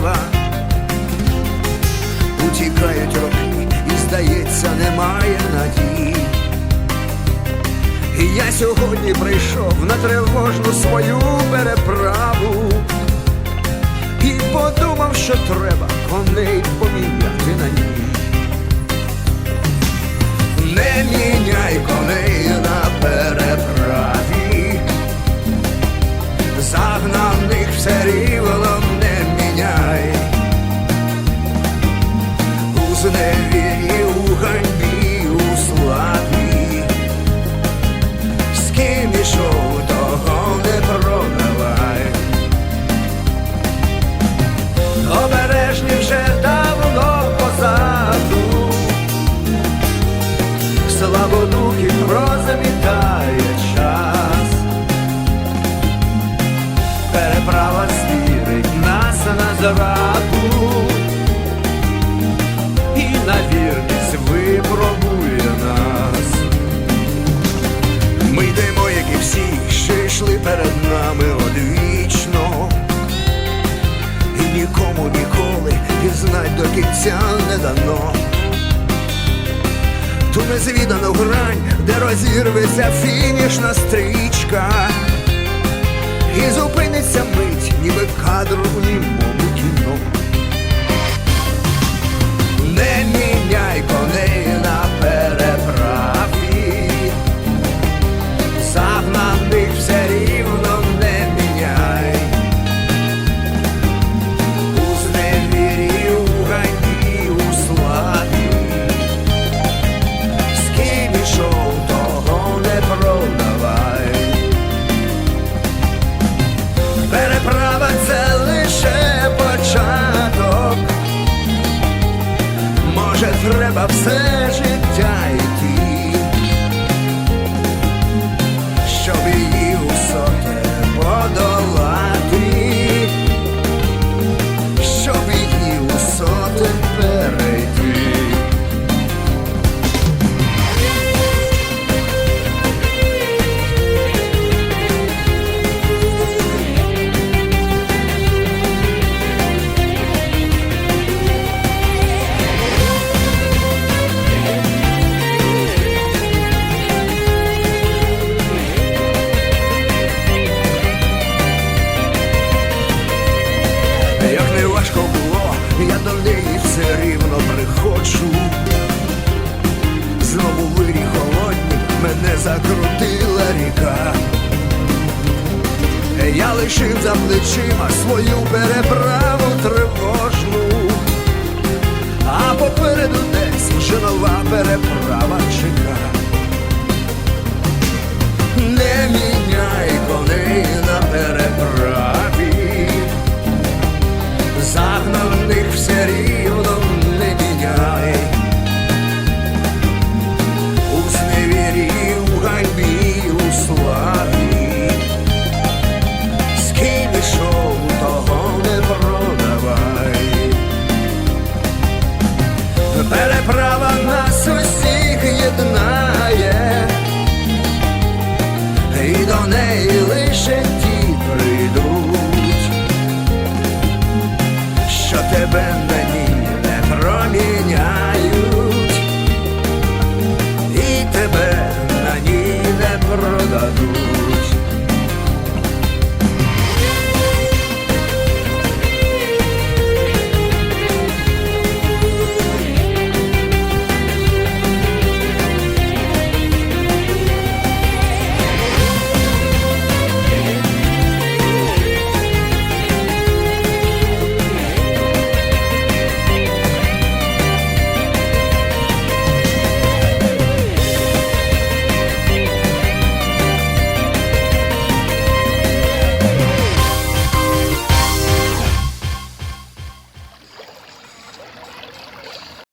горла, утікають роки, і, здається, немає надії. І я сьогодні прийшов на тривожну свою переправу і подумав, що треба коней поміняти на ній. Переправа звірить нас на зраду, і на вірність випробує нас. Ми йдемо, як і всі, що йшли перед нами одвічно. І нікому ніколи і знать до кінця не дано. Ту незвідану грань, де розірветься фінішна стрічка, і зупиниться мить, ніби кадр у німому кіно. Не міняй коней треба все життя йти, я до неї все рівно приходжу. Знову вирі холодні, мене закрутила ріка. Я лишив за плечима свою переправу